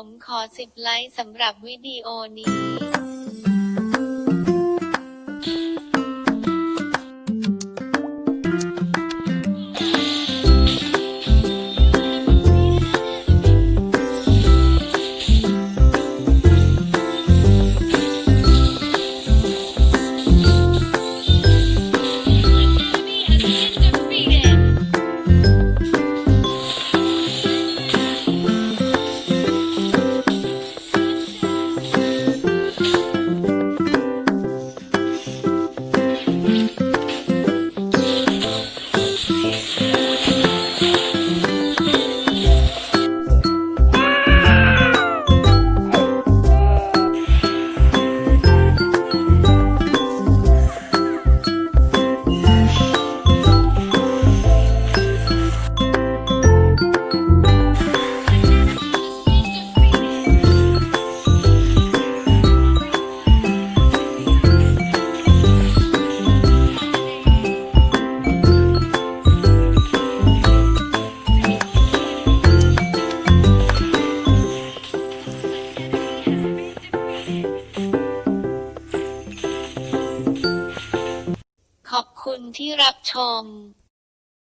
ผมขอสิบไลค์สำหรับวิดีโอนี้ คุณที่รับชม